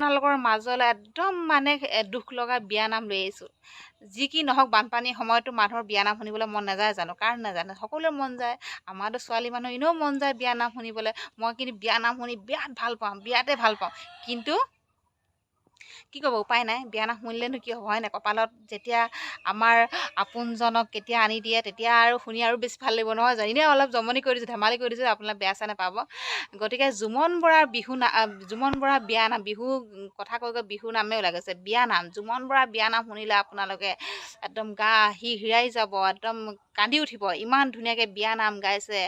আপোনালোকৰ মাজলৈ একদম মানে দুখ লগা বিয়ানাম লৈ আহিছোঁ। যি কি নহওক বানপানীৰ সময়তো মানুহৰ বিয়ানাম শুনিবলৈ মন নাযায় জানো? কাৰ নাজানে? সকলোৰে মন যায়। আমাৰতো ছোৱালী মানুহ এনেও মন যায় বিয়ানাম শুনিবলৈ। মই কিন্তু বিয়ানাম শুনি বিৰাট ভাল পাওঁ বিৰাটেই ভাল পাওঁ। কিন্তু কি ক'ব উপায় নাই বিয়ানাম শুনিলেনো কি হ'ব হয় নাই? কপালত যেতিয়া আমাৰ আপোনজনক কেতিয়া আনি দিয়ে তেতিয়া আৰু শুনি আৰু বেছি ভাল লাগিব নহয় জানো? এনেই অলপ জমনি কৰি দিছোঁ ধেমালি কৰি দিছোঁ আপোনালোকে বেয়া চেয়া নাপাব। গতিকে জুমন বৰাৰ বিহু না জুমন বৰা বিয়া নাম বিহু কথা কৈ কৈ বিহু নামেই ওলাই গৈছে বিয়া নাম জুমন বৰা বিয়া নাম শুনিলে আপোনালোকে একদম গা সি হিৰাই যাব একদম কান্দি উঠিব ইমান ধুনীয়াকৈ বিয়া নাম গাইছে।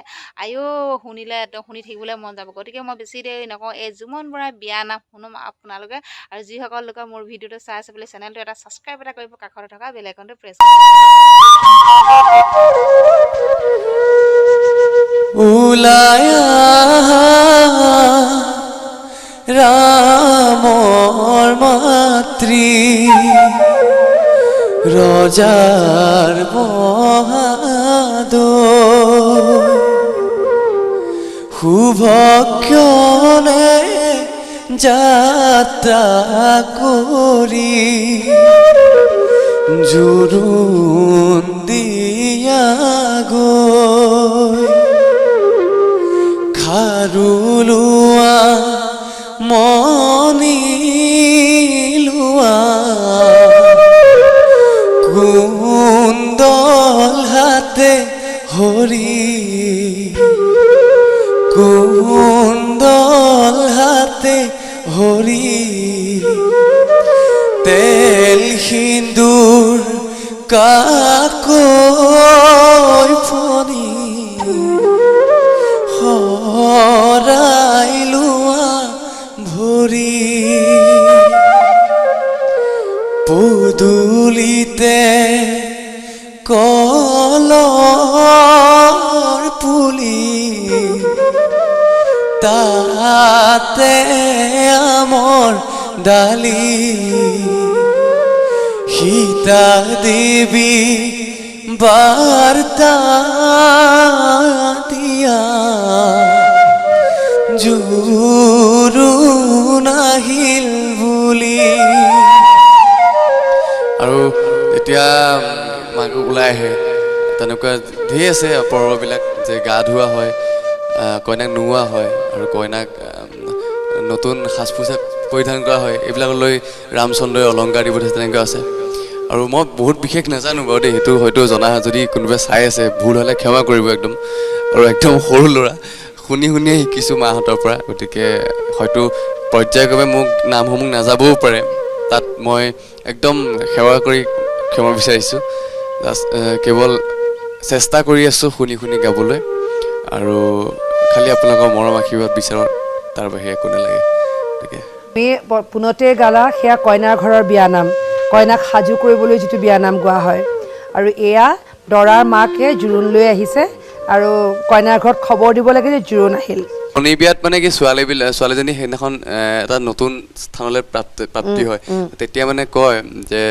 আইঅ' শুনিলে একদম শুনি থাকিবলৈ মন যাব। গতিকে মই বেছি দেৰি নকওঁ এই জুমন বৰা বিয়া নাম শুনুম আপোনালোকে। আৰু যিসকল লোকে মোৰ ভিডিঅ'টো চাই আছে বুলি চেনেলটো এটা ছাবস্ক্ৰাইব এটা কৰিব কাষতে থকা বেল আইকনটো প্ৰেছ ৰামৰ মাতৃ। ৰজাৰ বহাদুৰ শুভক্ষণে যাত্রা করি জুরুন দিয়া গৈ। কাকৈ ফণি শৰাই লোৱা ভৰি পদূলিতে কলৰ পুলি। তাতে আমৰ ডালি। সীতা দেৱী বাৰ্তা দিয়া। জোৰোণ আহিল বুলি। আৰু এতিয়া মাক ওলাই আহে। তেনেকুৱা ধেৰ আছে পৰ্ববিলাক যে গা ধোৱা হয় কইনাক নোওৱা হয় আৰু কইনাক নতুন সাজ পোছাক পৰিধান কৰা হয়। এইবিলাকলৈ ৰামচন্দ্ৰই অলংকাৰ দিব তেনেকুৱা আছে। আৰু মই বহুত বিশেষ নাজানো বাৰু দেই সেইটো হয়তো জনা যদি কোনোবাই চাই আছে ভুল হ'লে ক্ষমা কৰিব একদম। আৰু একদম সৰু ল'ৰা শুনি শুনিয়ে শিকিছোঁ মাহঁতৰ পৰা গতিকে হয়তো পৰ্যায়ক্ৰমে মোক নামসমূহ নাযাবও পাৰে। তাত মই একদম সেৱা কৰি ক্ষমা বিচাৰিছোঁ। কেৱল চেষ্টা কৰি আছোঁ শুনি শুনি গাবলৈ। আৰু খালি আপোনালোকৰ মৰম আশীৰ্বাদ বিচাৰোঁ তাৰ বাহিৰে একো নালাগে। গতিকে প- পোনতে গালা সেয়া কইনাৰ ঘৰৰ বিয়ানাম কইনাক সাজু কৰিবলৈ যিটো বিয়ানাম গোৱা হয়। আৰু এয়া দৰাৰ মাকে জোৰোণ লৈ আহিছে আৰু কইনাৰ ঘৰত খবৰ দিব লাগে যে জোৰোণ আহিল। শনি বিয়াত মানে কি ছোৱালীবিলাক ছোৱালীজনী সেইদিনাখন এটা নতুন স্থানলৈ প্ৰাপ্তি প্ৰাপ্তি হয়। তেতিয়া মানে কয় যে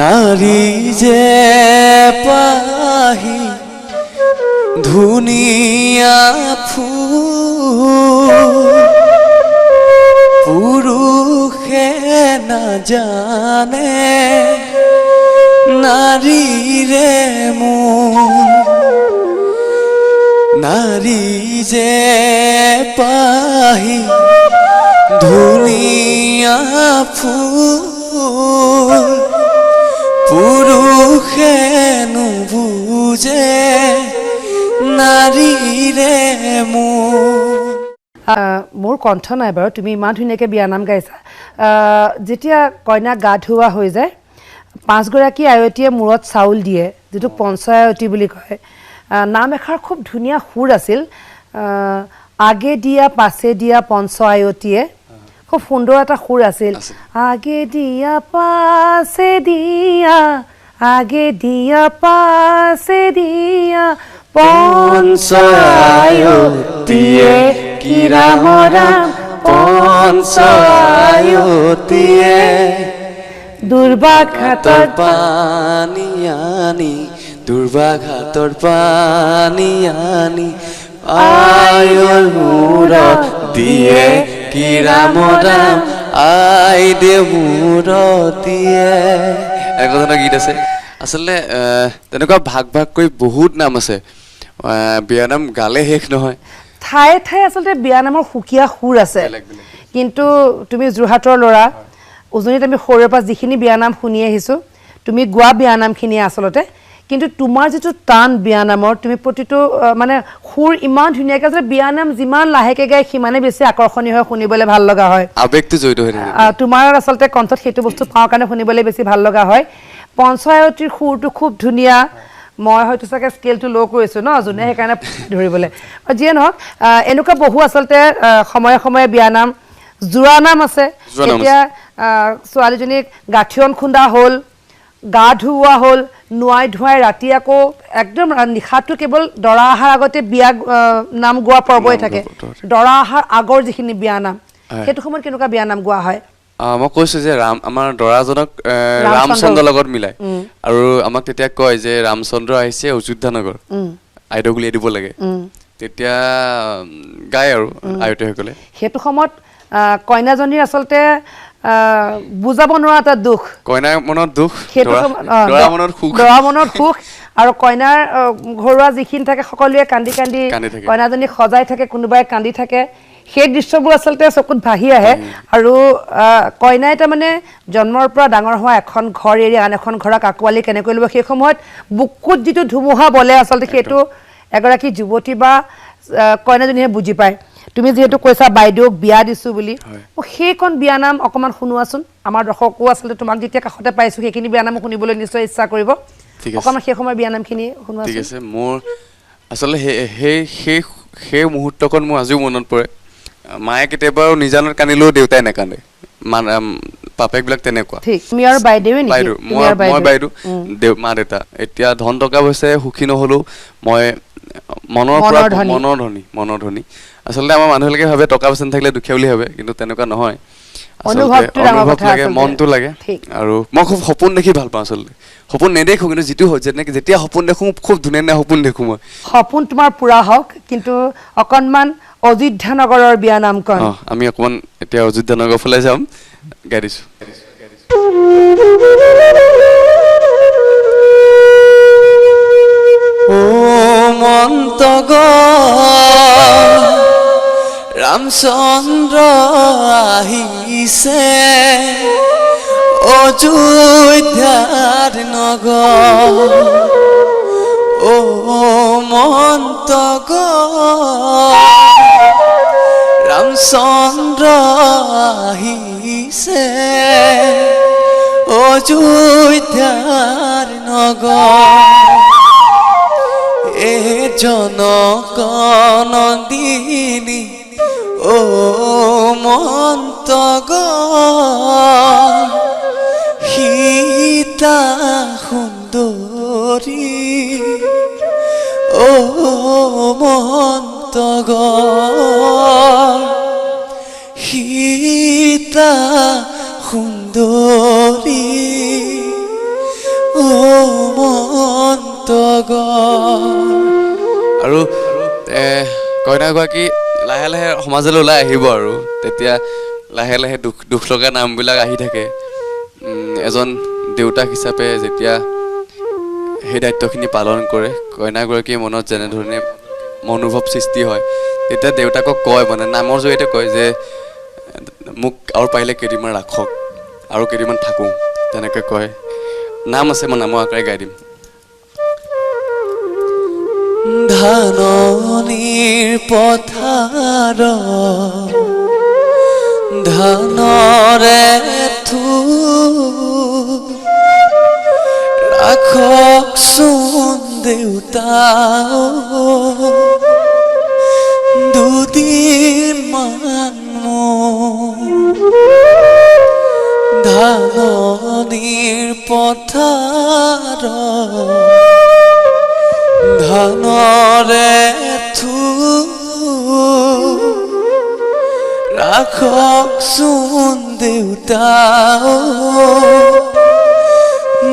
নাৰী যে পাহি ধুনীয়া ফুল পুৰুষে নাজানে নাৰীৰে মোৰ নাৰী যে পাহি ধুনীয়া ফুল পুৰুষে নুবুজে মোৰ আহ, মোৰ কণ্ঠ নাই বাৰু তুমি ইমান ধুনীয়াকৈ বিয়ানাম গাইছা। যেতিয়া কইনাক গা ধুওৱা হৈ যায় পাঁচগৰাকী আয়তীয়ে মূৰত চাউল দিয়ে যিটো পঞ্চ আয়তী বুলি কয়। নাম এষাৰ খুব ধুনীয়া সুৰ আছিল। আগে দিয়া পাছে দিয়া পঞ্চ আয়তীয়ে খুব সুন্দৰ এটা সুৰ আছিল। আগে দিয়া পাছে দিয়া আগে দিয়া পাছে দিয়া পঞ্চ আয়তীয়ে কি ৰাম ৰাম পঞ্চ পঞ্চায়তীয়ে দুৰ্বাঘাতৰ পানী আনি দুৰ্বাঘাতৰ পানী আনি। আয়ৰ মূৰত দিয়ে কি ৰাম ৰাম আই দে মূৰতিয়ে এনেকুৱা ধৰণৰ গীত আছে? আচলতে তেনেকুৱা ভাগ ভাগ কৰি বহুত নাম আছে। বিয়ানাম গালে শেষ নহয়। ঠায়ে ঠায়ে আচলতে বিয়ানামৰ সুকীয়া সুৰ আছে। কিন্তু তুমি যোৰহাটৰ ল'ৰা উজনিত আমি সৰুৰে পৰা যিখিনি বিয়ানাম শুনি আহিছোঁ তুমি গোৱা বিয়ানামখিনিয়ে আচলতে। কিন্তু তোমাৰ যিটো টান বিয়ানামৰ তুমি প্ৰতিটো মানে সুৰ ইমান ধুনীয়াকৈ আচলতে বিয়ানাম যিমান লাহেকৈ গায় সিমানে বেছি আকৰ্ষণীয় হয় শুনিবলৈ ভালো লগা হয়। আৱেগটো জড়িত হৈ তোমাৰ আচলতে কণ্ঠত সেইটো বস্তু পাওঁ কাৰণে শুনিবলৈ বেছি ভালো লগা হয়। পঞ্চায়তীৰ সুৰটো খুব ধুনীয়া মই হয়তো চাগে স্কেলটো ল' কৰিছোঁ ন যোনে সেইকাৰণে ধৰিবলৈ যিয়ে নহওক এনেকুৱা বহু আচলতে সময়ে সময়ে বিয়ানাম জোৰানাম আছে এতিয়া ছোৱালীজনীক গাঠিয়ন খুন্দা হ'ল গা ধুওৱা হ'ল নোৱাই ধুৱাই ৰাতি আকৌ একদম নিশাটো কেৱল দৰা অহাৰ আগতে বিয়া নাম গোৱা পৰ্বই থাকে। দৰা অহাৰ আগৰ যিখিনি বিয়া নাম হয়। সেইটো সময়ত কেনেকুৱা বিয়া নাম গোৱা হয় মই কৈছো যে ৰাম আমাৰ দৰাজনক ৰামচন্দ্ৰৰ লগত মিলাই। আৰু আমাক তেতিয়া কয় যে ৰামচন্দ্ৰ আহিছে অযোধ্যা নগৰ আইদেউক উলিয়াই দিব লাগে। তেতিয়া গায় আৰু আয়তীসকলে। সেইটো সময়ত কইনাজনীৰ আচলতে বুজাব নোৱাৰা এটা দুখ। কইনাৰ মনত দুখ দৰা মনত সুখ। দৰা মনত সুখ আৰু কইনাৰ ঘৰুৱা যিখিনি থাকে সকলোৱে কান্দি কান্দি। কইনাজনীক সজাই থাকে কোনোবাই কান্দি থাকে। সেই দৃশ্যবোৰ আচলতে চকুত ভাহি আহে। আৰু কইনাই তাৰমানে জন্মৰ পৰা ডাঙৰ হোৱা এখন ঘৰ এৰি আন এখন ঘৰক আঁকোৱালি কেনেকৈ ল'ব সেই সময়ত বুকুত যিটো ধুমুহা বলে আচলতে সেইটো। এগৰাকী যুৱতী বা কইনাজনীহে বুজি পায়। তুমি যিহেতু কৈছা বাইদেউক বিয়া দিছোঁ বুলি। মোক সেইকণ বিয়ানাম অকণমান শুনোৱাচোন। আমাৰ দৰ্শকো আচলতে তোমাক যেতিয়া কাষতে পাইছোঁ সেইখিনি বিয়ানামো শুনিবলৈ নিশ্চয় ইচ্ছা কৰিব। ঠিক। অকণমান সেই সময়ৰ বিয়ানামখিনি ঠিক শুনোৱাচোন। আছে মোৰ আচলতে সেই সেই সেই মুহূৰ্তকণ মোৰ আজিও মনত পৰে। মায়ে কেতিয়াবা নিজানত কান্দিলেও দেউতাই নাকান্দে। বাপেকবিলাক তেনেকুৱা। বাইদেউ মই বাইদেউ? দেউ মা দেউতা। এতিয়া ধন টকা পইচাই সুখী নহ'লেও মই মনৰ পৰা মনৰ ধনী। মনৰ ধনী আচলতে আমাৰ মানুহবিলাকে ভাবে টকা পইচা নাথাকিলে দুখীয়া বুলি ভাবে কিন্তু তেনেকুৱা নহয়। অনুভৱ লাগে। মনটো লাগে। আৰু মই খুব সপোন দেখি ভাল পাওঁ আচলতে। সপোন নেদেখোঁ কিন্তু যিটো হয় যেনেকে যেতিয়া সপোন দেখোঁ খুব ধুনীয়া ধুনীয়া সপোন দেখোঁ মই। সপোন তোমাৰ পূৰা হওক কিন্তু অকণমান অযোধ্যা নগৰৰ বিয়ানামকণ অঁ আমি অকণমান এতিয়া অযোধ্যা নগৰ ফালে যাম। গাই দিছোঁ। ও মন্তগ ৰামচন্দ্ৰ আহিছে। অযোধ্যাৰ নগৰ। ও মন্তগ ৰামচন্দ্ৰ আহিছে অযোধ্যাৰ নগৰ এ জনক নন্দিনী ও মন্তগ। সীতা সুন্দৰী ও মন্তগ। কইনাগৰাকী লাহে লাহে সমাজলৈ ওলাই আহিব আৰু। তেতিয়া লাহে লাহে দুখ দুখ লগা নামবিলাক আহি থাকে। এজন দেউতাক হিচাপে যেতিয়া সেই দায়িত্বখিনি পালন কৰে কইনাগৰাকীৰ মনত যেনেধৰণে মনোভাৱ সৃষ্টি হয় তেতিয়া দেউতাকক কয় মানে নামৰ জৰিয়তে কয় যে মোক আৰু পাৰিলে কেইদিনমান ৰাখক আৰু কেইদিনমান থাকোঁ তেনেকৈ কয়। নাম আছে মই নামৰ আকাৰে গাই দিম। ধাননিৰ পথাৰ ধানৰে থু ৰাখকচোন দেউতা দুদিন মান। ধাননিৰ পথাৰ ধানৰে থু। ৰাখকচোন দেউতা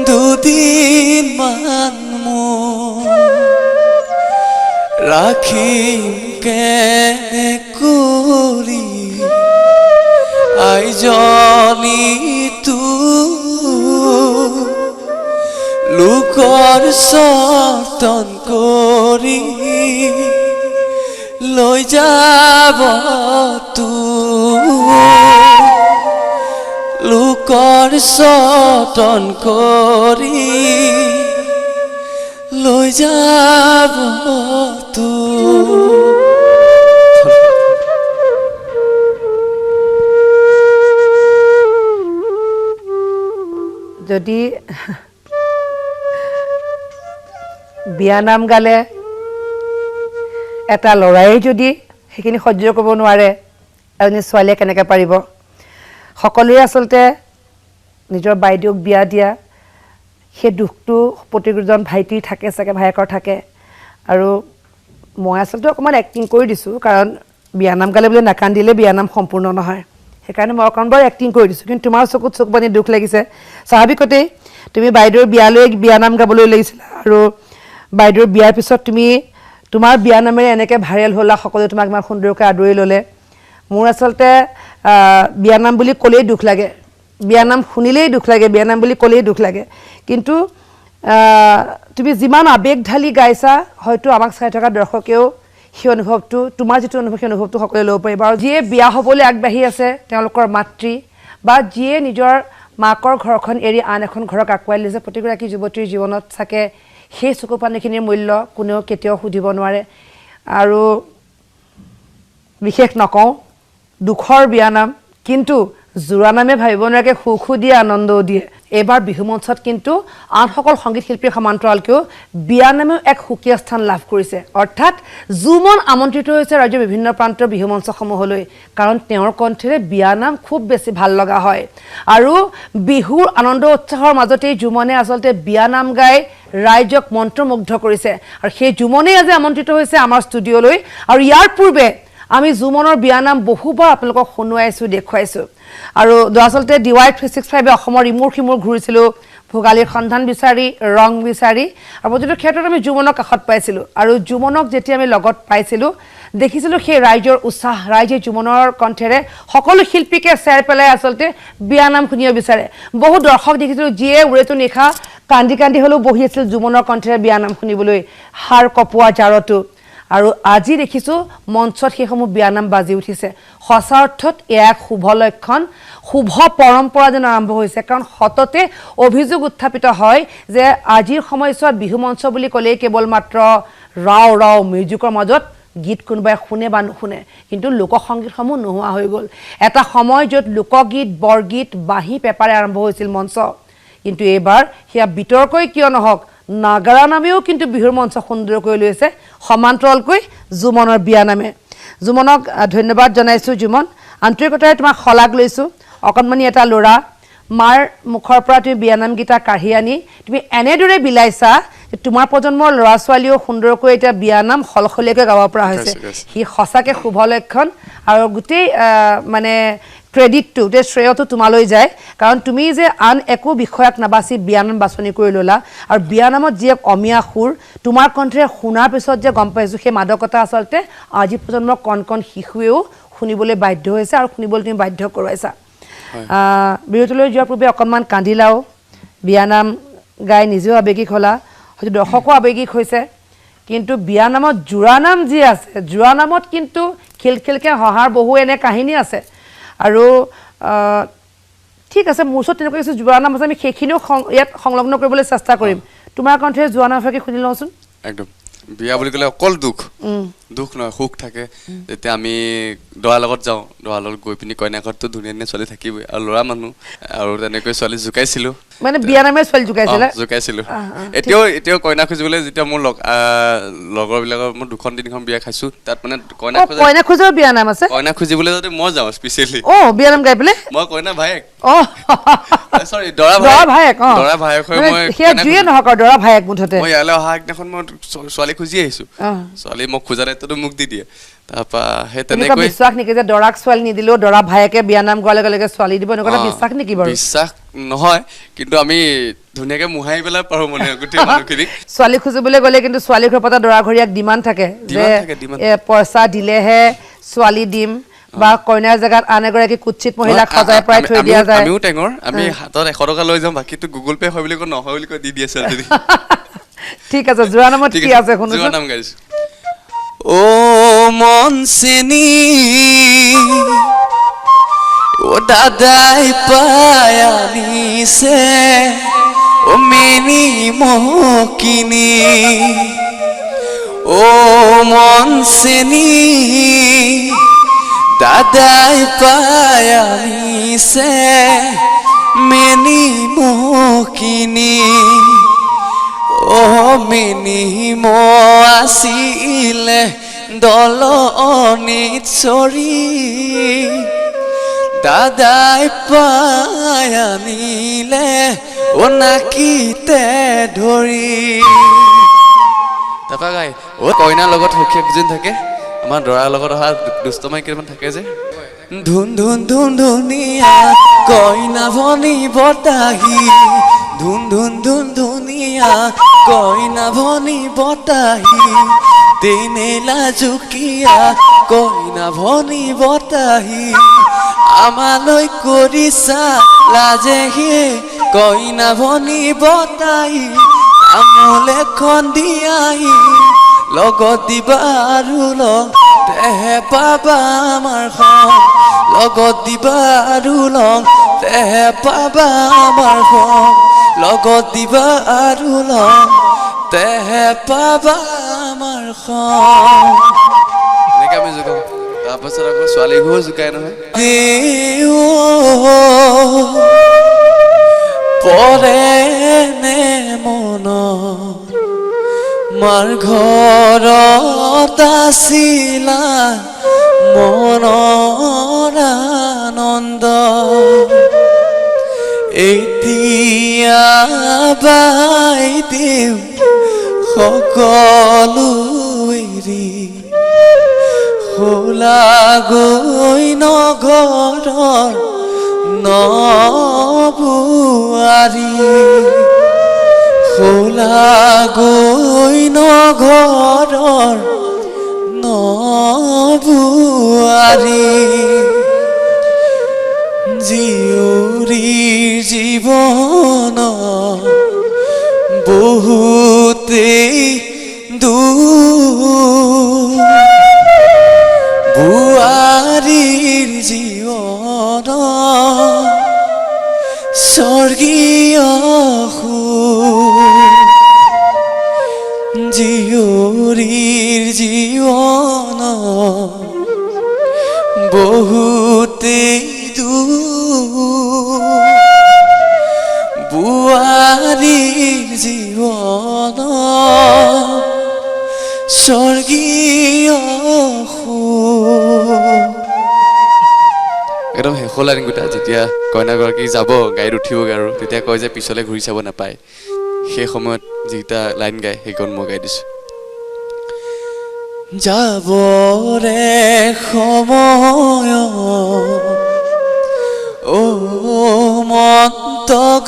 দুদিন মান ৰাখিম কেনে কৰি আইজ চৰ্তন কৰি লৈ যাব তো লোকৰ চৰ্তন কৰি লৈ যাব তো যদি বিয়ানাম গালে এটা ল'ৰাই যদি সেইখিনি সহ্য কৰিব নোৱাৰে এজনী ছোৱালীয়ে কেনেকৈ পাৰিব? সকলোৱে আচলতে নিজৰ বাইদেউক বিয়া দিয়া সেই দুখটো প্ৰতিজন ভাইটিৰ থাকে চাগে ভায়েকৰ থাকে। আৰু মই আচলতে অকণমান এক্টিং কৰি দিছোঁ কাৰণ বিয়ানাম গালে বোলে নাকান্দিলে বিয়ানাম সম্পূৰ্ণ নহয়। সেইকাৰণে মই অকণ বাৰু এক্টিং কৰি দিছোঁ কিন্তু তোমাৰ চকুত চকু পানী দুখ লাগিছে। স্বাভাৱিকতেই তুমি বাইদেউৰ বিয়ালৈ বিয়ানাম গাবলৈ লাগিছিলা আৰু বাইদেউৰ বিয়াৰ পিছত তুমি তোমাৰ বিয়ানামেৰে এনেকৈ ভাইৰেল হ'লা সকলোৱে তোমাক ইমান সুন্দৰকৈ আদৰি ল'লে। মোৰ আচলতে বিয়ানাম বুলি ক'লেই দুখ লাগে। বিয়ানাম শুনিলেই দুখ লাগে বিয়ানাম বুলি ক'লেই দুখ লাগে। কিন্তু তুমি যিমান আৱেগ ঢালি গাইছা হয়তো আমাক চাই থকা দৰ্শকেও সেই অনুভৱটো তোমাৰ যিটো অনুভৱ সেই অনুভৱটো সকলোৱে ল'ব পাৰিব। আৰু যিয়ে বিয়া হ'বলৈ আগবাঢ়ি আছে তেওঁলোকৰ মাতৃ বা যিয়ে নিজৰ মাকৰ ঘৰখন এৰি আন এখন ঘৰক আঁকোৱালি লৈছে প্ৰতিগৰাকী যুৱতীৰ জীৱনত চাগে সেই চকু পানীখিনিৰ মূল্য কোনেও কেতিয়াও সুধিব নোৱাৰে। আৰু বিশেষ নকওঁ দুখৰ বিয়ানাম কিন্তু জোৰানামে ভাবিব নোৱাৰাকৈ সুখো দিয়ে আনন্দও দিয়ে। এইবাৰ বিহু মঞ্চত কিন্তু আনসকল সংগীত শিল্পীৰ সমান্তৰালকৈও বিয়ানামেও এক সুকীয়া স্থান লাভ কৰিছে। অৰ্থাৎ জুমন আমন্ত্ৰিত হৈছে ৰাজ্যৰ বিভিন্ন প্ৰান্তৰ বিহু মঞ্চসমূহলৈ, কাৰণ তেওঁৰ কণ্ঠেৰে বিয়ানাম খুব বেছি ভালো লগা হয়। আৰু বিহুৰ আনন্দ উৎসাহৰ মাজতেই জুমনে আচলতে বিয়ানাম গাই ৰাইজক মন্ত্ৰমুগ্ধ কৰিছে। আৰু সেই জুমনেই আজি আমন্ত্ৰিত হৈছে আমাৰ ষ্টুডিঅ'লৈ। আৰু ইয়াৰ পূৰ্বে আমি জুমনৰ বিয়ানাম বহুবাৰ আপোনালোকক শুনোৱাইছোঁ দেখুৱাইছোঁ। আৰু দৰাচলতে ডি ৱাই থ্ৰী ছিক্স ফাইভে অসমৰ ইমূৰ সিমূৰ ঘূৰিছিলোঁ ভোগালীৰ সন্ধান বিচাৰি ৰং বিচাৰি আৰু প্ৰতিটো ক্ষেত্ৰত আমি জুমনক কাষত পাইছিলোঁ। আৰু জুমনক যেতিয়া আমি লগত পাইছিলোঁ দেখিছিলোঁ সেই ৰাইজৰ উৎসাহ ৰাইজে জুমনৰ কণ্ঠেৰে সকলো শিল্পীকে চেৰ পেলাই আচলতে বিয়ানাম শুনিব বিচাৰে। বহু দৰ্শক দেখিছিলোঁ যিয়ে উৰেটো নিশা কান্দি কান্দি হ'লেও বহি আছিল জুমনৰ কণ্ঠেৰে বিয়ানাম শুনিবলৈ। সাৰ কপোৱা জাৰতো। আৰু আজি দেখিছোঁ মঞ্চত সেইসমূহ বিয়ানাম বাজি উঠিছে। সঁচা অৰ্থত এয়া এক শুভ লক্ষণ শুভ পৰম্পৰা যেন আৰম্ভ হৈছে। কাৰণ সততে অভিযোগ উত্থাপিত হয় যে আজিৰ সময়ছোৱাত বিহু মঞ্চ বুলি ক'লেই কেৱল মাত্ৰ ৰাও ৰাও মিউজিকৰ মাজত গীত কোনোবাই শুনে বা নুশুনে। কিন্তু লোকসংগীতসমূহ নোহোৱা হৈ গ'ল। এটা সময় য'ত লোকগীত বৰগীত বাঁহী পেপাৰে আৰম্ভ হৈছিল মঞ্চ। কিন্তু এইবাৰ সেয়া বিতৰ্কই কিয় নহওক? নাগাৰা নামেও কিন্তু বিহুৰ মঞ্চ সুন্দৰ কৰি লৈছে সমান্তৰালকৈ জুমনৰ বিয়া নামে। জুমনক ধন্যবাদ জনাইছোঁ জুমন। আন্তৰিকতাৰে তোমাক শলাগ লৈছোঁ। অকণমানি এটা ল'ৰা মাৰ মুখৰ পৰা তুমি বিয়ানামকেইটা কাঢ়ি আনি তুমি এনেদৰে বিলাইছা যে তোমাৰ প্ৰজন্মৰ ল'ৰা ছোৱালীয়েও সুন্দৰকৈ এতিয়া বিয়ানাম সলসলীয়াকৈ গাব পৰা হৈছে। সি সঁচাকৈ শুভ লক্ষণ আৰু গোটেই মানে ক্ৰেডিটটো গোটেই শ্ৰেয়টো তোমালৈ যায়। কাৰণ তুমি যে আন একো বিষয়াক নাবাচি বিয়ানাম বাছনি কৰি ল'লা আৰু বিয়ানামত যি এক অমীয়া সুৰ তোমাৰ কণ্ঠেৰে শুনাৰ পিছত যে গম পাইছোঁ সেই মাদকতা আচলতে আজি প্ৰজন্মৰ কণ কণ শিশুৱেও শুনিবলৈ বাধ্য হৈছে আৰু শুনিবলৈ তুমি বাধ্য কৰোৱাইছা বিৰতিলৈ যোৱাৰ পূৰ্বে অকণমান কান্দিলাও বিয়ানাম গাই নিজেও আৱেগিক হ'লা। হয়তো দৰ্শকো আৱেগিক হৈছে। কিন্তু বিয়ানামত জোৰানাম যি আছে জোৰানামত কিন্তু খিলখিলকৈ হহাৰ বহু এনে কাহিনী আছে। আৰু ঠিক আছে মোৰ ওচৰত তেনেকুৱা কিছু জোৰানাম আছে আমি সেইখিনিও ইয়াত সংলগ্ন কৰিবলৈ চেষ্টা কৰিম। তোমাৰ কণ্ঠৰে জোৰানাম এফাকে শুনি লওঁচোন। একদম। বিয়া বুলি ক'লে অকল দুখ। দুখ নহয় সুখ থাকে। যেতিয়া আমি দৰাৰ লগত যাওঁ দৰাৰ লগত গৈ পিনি কইনা ঘৰততো ধুনীয়া ধুনীয়া ছোৱালী থাকিবই আৰু ল'ৰা মানুহ আৰু তেনেকৈ ছোৱালী জোকাইছিলোঁ। মানে বিয়ানামে ছোৱালী জোকাইছিলে? জোকাইছিলোঁ। এতিয়াও এতিয়াও কইনা খুজিবলৈ যেতিয়া মোৰ লগ আহ, লগৰবিলাকৰ মই দুখন তিনিখন বিয়া খাইছোঁ তাত মানে কইনা খোজা কইনা খোজৰ বিয়ানাম আছে? কইনা খুজিবলৈ যদি মই যাওঁ স্পেচিয়েলি অঁ বিয়ানাম গাই পেলাই? মই কইনা ভায়েক। অঁ। চৰি দৰা দৰা ভায়েক অঁ। দৰা ভায়েক হৈ মানে মই সেয়া যিয়ে নহওক আৰু দৰা ভায়েক মুঠতে। মই ইয়ালৈ অহা আগদিনাখন মই ছোৱালী খুজি আহিছোঁ। ছোৱালী মোক খোজা দায়িত্বটো মোক দি দিয়ে। তাৰপৰা সেই তেনেকুৱা তেনেকৈ বিশ্বাস নেকি যে দৰাক ছোৱালী নিদিলেও দৰা ভায়েকে বিয়ানাম গোৱাৰ লগে লগে ছোৱালী দিব? এনেকুৱা এটা অ, বিশ্বাস নেকি বাৰু? বিশ্বাস নহয় কিন্তু আমি ধুনীয়াকে মোহাৰি পেলাই পাৰোঁ মানে গোটেই মানুহখিনিক। ছোৱালী খুজিবলৈ গ'লে কিন্তু ছোৱালী ঘৰৰ পৰা দৰা ঘৰীয়াক ডিমাণ্ড থাকে যে Demand থাকে, demand। এ, পইচা দিলেহে ছোৱালী দিম বা কইনাৰ জেগাত আন এগৰাকী কুৎসিত মহিলাক সজাই পৰাই থৈ দিয়া যায়। আমিও টেঙৰ আমি হাতত এশ টকা লৈ যাম বাকীটো গুগল পে' হয় বুলি কৈ নহয় বুলি কৈ দি দি আছে যদি ঠিক আছে যোৰা নামত কি আছে যোৱা শুনোচোন। নাম গাইছো। চেনি ও দাদাই পাই আনিছে ও মেনি মকিনি ও মন চেনি দাদাই পাই আনিছে মেনি মকিনি ও মিনিম আছিলে দলনিত চৰি দাদাই পাই আনিলে ও নাকিতে ধৰি। তাৰপৰা গাই অ কইনাৰ লগত সখী একজন থাকে আমাৰ দৰাৰ লগত অহা দুষ্টমাই কেইটামান থাকে যে। ধুন ধুন ধুন ধুনীয়া কইনা ভনী বতাহী ধুন ধুন ধুন ধুনীয়া কইনা ভনী বতাহী দিনেলা জুকিয়া কইনা ভনী বতাহী আমালৈ কৰিছা লাজেহি কইনা ভনী বতাহী আমলে খন্দিয়াহি, লগত দিবা আৰু লগ তেহে পাবা আমাৰ খন লগত দিবা আৰু লগ তেহে পাবা আমাৰ খন লগত দিবা আৰু লগ তেহে পাবা আমাৰ এনেকে আমি জোকাও। তাৰপাছত আকৌ ছোৱালী ঘৰো জোকাই নহয়। পৰে নে মন মাৰ ঘৰত আছিলা মনৰ আনন্দ। এতিয়া বাই দিওঁ সকলো এৰি খোলা গৈ নগৰৰ নবুৱাৰী খোলা গৈ নগৰৰ নবুৱাৰী জীয়ৰীৰ জীৱন বহুতে দু বুৱাৰীৰ জীৱন একদম শেষৰ লাইন গোটা যেতিয়া কইনাগৰাকী যাব গাড়ীত উঠিবগৈ আৰু তেতিয়া কয় যে পিছলৈ ঘূৰি চাব নাপায়। সেই সময়ত যিকেইটা লাইন গায় সেইকণ মই গাই দিছোঁ। যাবৰে সময় অ মন্তগ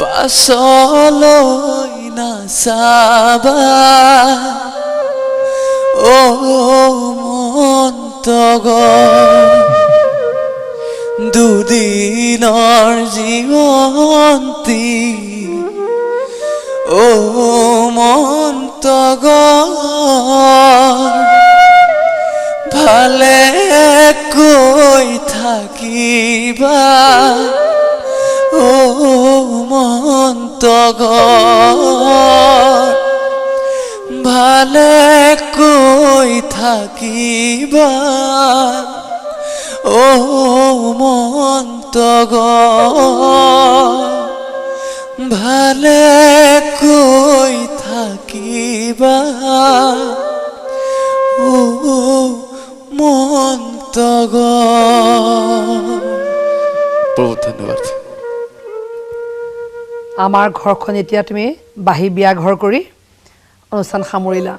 পাছলৈ নাচাবা ও মন্তগ দুদিনৰ জীৱন্তী ও মন্তগ ভালে কৈ থাকিবা? ও মন্তগ ভালে কৈ থাকিবা? ও মন্তগ ভালে কৈ থাকিবা? ও মন্তগ বহুত ধন্যবাদ। আমাৰ ঘৰখন এতিয়া তুমি বাঁহী বিয়া ঘৰ কৰি অনুষ্ঠান সামৰিলা।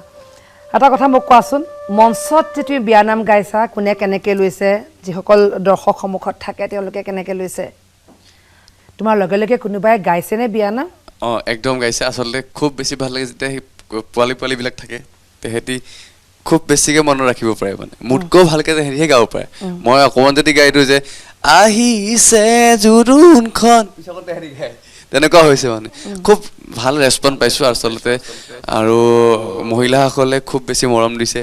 এটা কথা মোক কোৱাচোন মঞ্চত যে তুমি বিয়ানাম গাইছা কোনে কেনেকৈ লৈছে যিসকল দৰ্শক সন্মুখত থাকে তেওঁলোকে কেনেকৈ লৈছে? তোমাৰ লগে লগে কোনোবাই গাইছেনে বিয়ানাম অঁ একদম গাইছে। আচলতে খুব বেছি ভাল লাগে যেতিয়া সেই পোৱালি পোৱালিবিলাক থাকে তেহেঁতি খুব বেছিকে মনত ৰাখিব পাৰে মানে। মোতকৈও ভালকে হেৰিহে গাব পাৰে। মই অকণমান যদি গাই দিওঁ যে আহিছে জোৰোণখন পিছতে হেৰি গায়। তেনেকুৱা হৈছে মানে। খুব ভাল ৰেচপঞ্চ পাইছোঁ আচলতে। আৰু মহিলাসকলে খুব বেছি মৰম দিছে।